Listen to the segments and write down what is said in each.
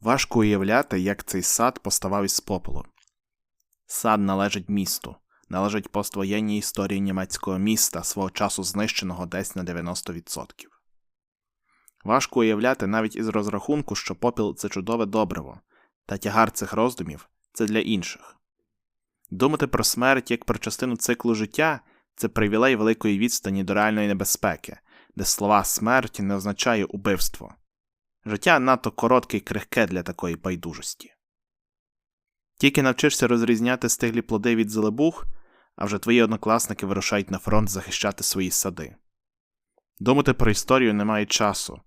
Важко уявляти, як цей сад поставав із попелу. Сад належить місту, належить поствоєнній історії німецького міста, свого часу знищеного десь на 90%. Важко уявляти навіть із розрахунку, що попіл це чудове добриво, та тягар цих роздумів це для інших. Думати про смерть як про частину циклу життя це привілей великої відстані до реальної небезпеки, де слова смерть не означає убивство. Життя надто коротке і крихке для такої байдужості. Тільки навчишся розрізняти стиглі плоди від зелебух, а вже твої однокласники вирушають на фронт захищати свої сади. Думати про історію немає часу.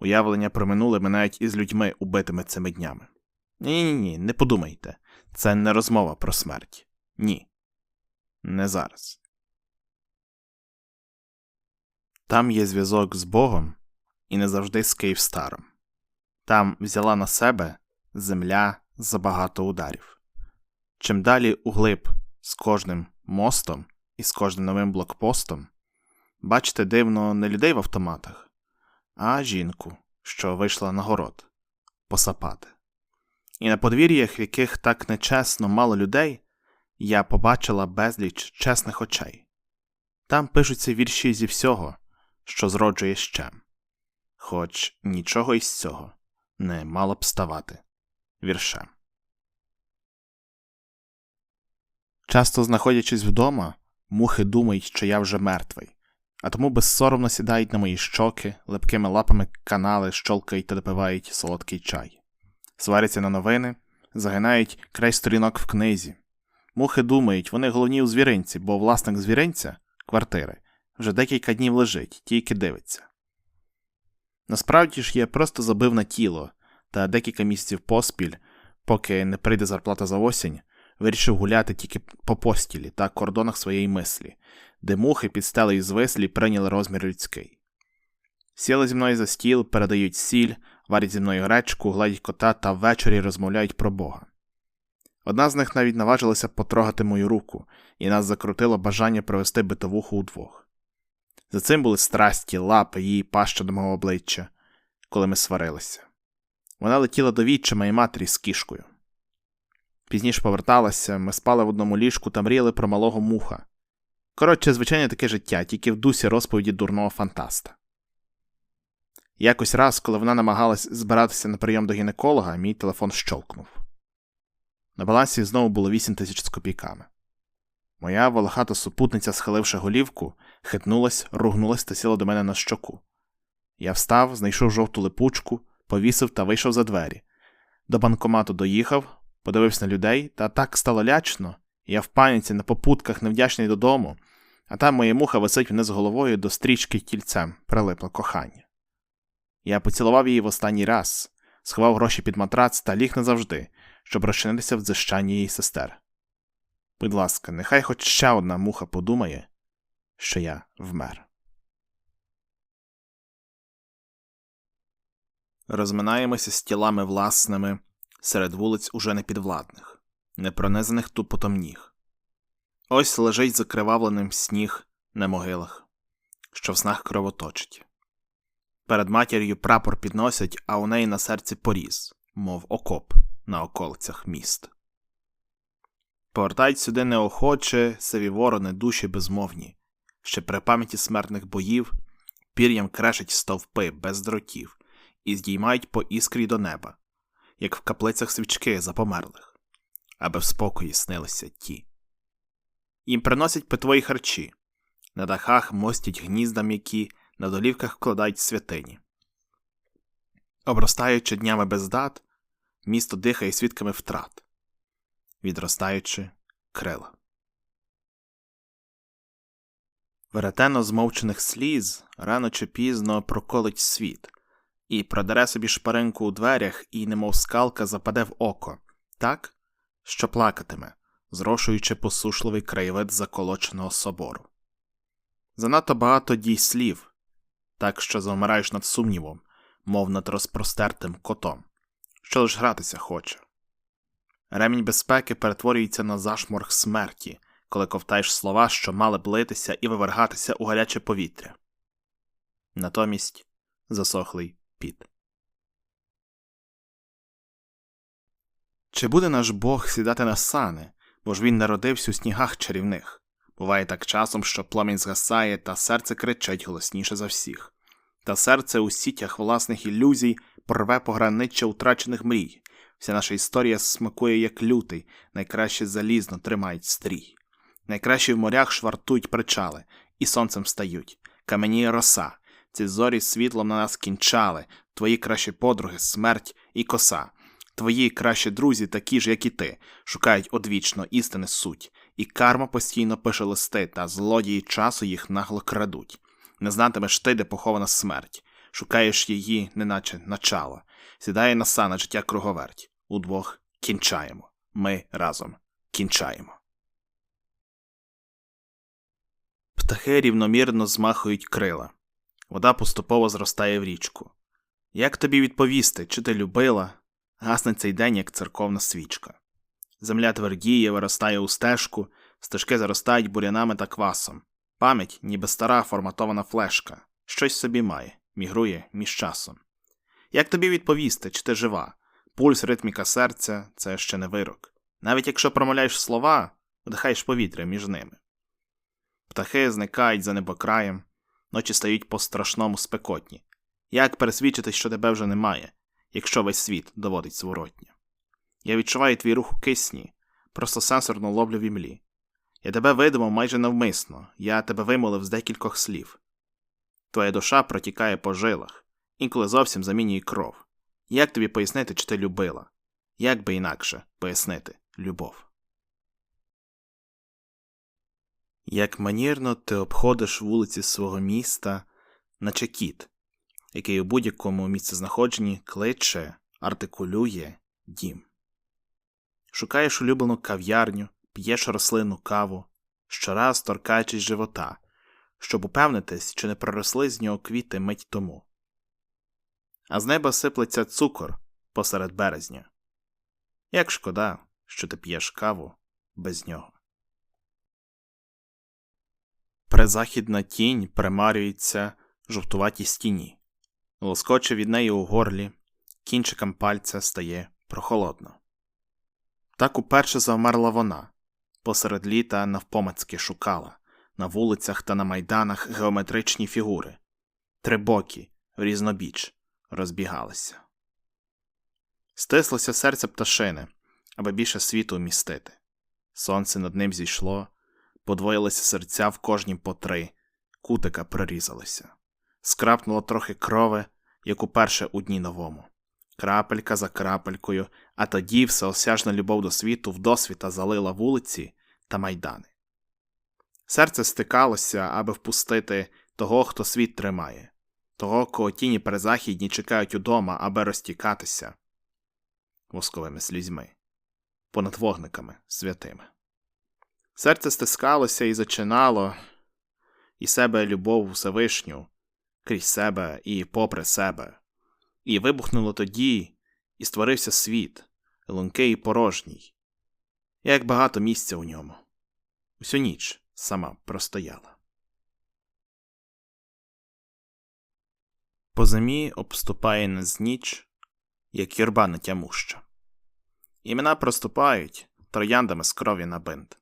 Уявлення про минуле минають із людьми, убитими цими днями. Ні, ні, ні, не подумайте. Це не розмова про смерть. Ні. Не зараз. Там є зв'язок з Богом і не завжди з Київстаром. Там взяла на себе земля за багато ударів. Чим далі углиб з кожним мостом і з кожним новим блокпостом, бачите дивно не людей в автоматах, а жінку, що вийшла на город посапати. І на подвір'ях, в яких так нечесно мало людей, я побачила безліч чесних очей. Там пишуться вірші зі всього, що зроджує щем. Хоч нічого із цього не мало б ставати віршем. Часто знаходячись вдома, мухи думають, що я вже мертвий, а тому безсоромно сідають на мої щоки, липкими лапами канали, щолкають та допивають солодкий чай, сваряться на новини, загинають край сторінок в книзі. Мухи думають, вони головні у звіринці, бо власник звіринця квартири вже декілька днів лежить, тільки дивиться. Насправді ж я просто забив на тіло та декілька місяців поспіль, поки не прийде зарплата за осінь, вирішив гуляти тільки по постілі та кордонах своєї мислі, де мухи під стелею звислі прийняли розмір людський. Сіли зі мною за стіл, передають сіль, варять зі мною гречку, гладять кота та ввечері розмовляють про Бога. Одна з них навіть наважилася потрогати мою руку, і нас закрутило бажання провести битовуху удвох. За цим були страсті, лапи, її паща до мого обличчя, коли ми сварилися. Вона летіла до відчима і матері з кішкою. Пізніше поверталася, ми спали в одному ліжку та мріяли про малого муха. Коротше, звичайне таке життя, тільки в дусі розповіді дурного фантаста. Якось раз, коли вона намагалась збиратися на прийом до гінеколога, мій телефон щолкнув. На балансі знову було 8 тисяч з копійками. Моя волохата супутниця, схиливши голівку, хитнулась, ругнулась та сіла до мене на щоку. Я встав, знайшов жовту липучку, повісив та вийшов за двері. До банкомату доїхав, подивився на людей, та так стало лячно, я в паніці на попутках невдячний додому, а там моя муха висить вниз головою до стрічки кільцем, прилипло кохання. Я поцілував її в останній раз, сховав гроші під матрац та ліг назавжди, щоб розчинитися в дзищанні її сестер. Будь ласка, нехай хоч ще одна муха подумає, що я вмер. Розминаємося з тілами власними серед вулиць уже непідвладних, непронизаних тупотом ніг. Ось лежить закривавленим сніг на могилах, що в снах кровоточить. Перед матір'ю прапор підносять, а у неї на серці поріз, мов окоп на околицях міст. Повертають сюди неохоче сиві ворони душі безмовні, ще при пам'яті смертних боїв пір'ям крешать стовпи без дротів і здіймають по іскрі до неба, як в каплицях свічки за померлих, аби в спокої снилися ті. Їм приносять питвої харчі, на дахах мостять гнізда м'які, на долівках вкладають святині. Обростаючи днями без дат, місто дихає свідками втрат, відростаючи крила. Веретено змовчених сліз рано чи пізно проколить світ, і продере собі шпаринку у дверях, і, немов скалка, западе в око, так, що плакатиме, зрошуючи посушливий краєвид заколоченого собору. Занадто багато дій слів, так що завмираєш над сумнівом, мов над розпростертим котом, що лиш гратися хоче. Ремінь безпеки перетворюється на зашморг смерті, коли ковтаєш слова, що мали б литися і вивергатися у гаряче повітря. Натомість засохлий піт. Чи буде наш Бог сідати на сани, бо ж він народився у снігах чарівних? Буває так часом, що пламінь згасає, та серце кричить голосніше за всіх. Та серце у сітях власних ілюзій порве пограниччя утрачених мрій. Вся наша історія смакує, як лютий, найкраще залізно тримають стрій. Найкраще в морях швартують причали, і сонцем стають. Камені роса, ці зорі світлом на нас кінчали, твої кращі подруги, смерть і коса. Твої кращі друзі, такі ж, як і ти, шукають одвічно істини суть, і карма постійно пише листи, та злодії часу їх нагло крадуть. Не знатимеш ти, де похована смерть, шукаєш її, неначе начало, сідає на сана життя круговерть. Удвох кінчаємо. Ми разом кінчаємо. Птахи рівномірно змахують крила. Вода поступово зростає в річку. Як тобі відповісти, чи ти любила? Гасне цей день, як церковна свічка. Земля твердіє, виростає у стежку, стежки заростають бурянами та квасом. Пам'ять, ніби стара форматована флешка, щось собі має, мігрує між часом. Як тобі відповісти, чи ти жива? Пульс, ритміка серця це ще не вирок. Навіть якщо промовляєш слова, вдихаєш повітря між ними. Птахи зникають за небокраєм, ночі стають по страшному спекотні. Як пересвідчитись, що тебе вже немає, якщо весь світ доводить зворотнє? Я відчуваю твій рух у кисні, просто сенсорно ловлю в імлі. Я тебе видимав майже навмисно, я тебе вимолив з декількох слів. Твоя душа протікає по жилах, інколи зовсім замінює кров. Як тобі пояснити, чи ти любила? Як би інакше пояснити любов? Як манірно ти обходиш вулиці свого міста, наче кіт, який у будь-якому місцезнаходженні кличе, артикулює дім. Шукаєш улюблену кав'ярню, п'єш рослинну каву, щораз торкаючись живота, щоб упевнитись, чи не проросли з нього квіти мить тому. А з неба сиплеться цукор посеред березня. Як шкода, що ти п'єш каву без нього. Призахідна тінь примарюється жовтуватій стіні, лоскоче від неї у горлі, кінчиком пальця стає прохолодно. Так уперше завмерла вона, посеред літа навпомацьки шукала на вулицях та на майданах геометричні фігури, трибокі, різнобіч, розбігалися. Стислося серце пташини, аби більше світу вмістити. Сонце над ним зійшло, подвоїлися серця в кожній по три, кутика прорізалися, скрапнуло трохи крови, як уперше у дні новому крапелька за крапелькою, а тоді всеосяжна любов до світу вдосвіта залила вулиці та майдани. Серце стикалося, аби впустити того, хто світ тримає, того, кого тіні перезахідні чекають удома, аби розтікатися восковими слізьми, понад вогниками святими. Серце стискалося і зачинало і себе любов Всевишню крізь себе і попри себе. І вибухнуло тоді, і створився світ, лункий і порожній, як багато місця у ньому. Усю ніч сама простояла. По зимі обступає нас ніч, як юрба нетямуща. Імена проступають трояндами з крові на бинт.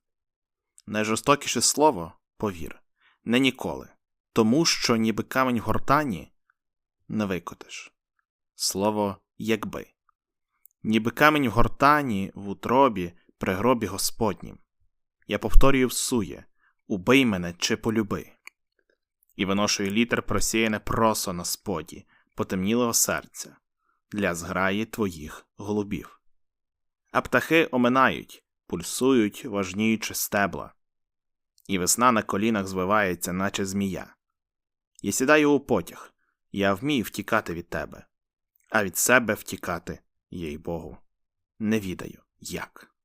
Найжорстокіше слово повір, не ніколи, тому що ніби камінь гортані не викотиш слово якби, ніби камінь в гортані в утробі при гробі Господнім. Я повторюю всує убий мене чи полюби. І виношую літер просіяне просо на споді, потемнілого серця для зграї твоїх голубів. А птахи оминають, пульсують, важніючи стебла, і весна на колінах звивається, наче змія. Я сідаю у потяг, я вмію втікати від тебе а від себе втікати, їй Богу, не відаю як.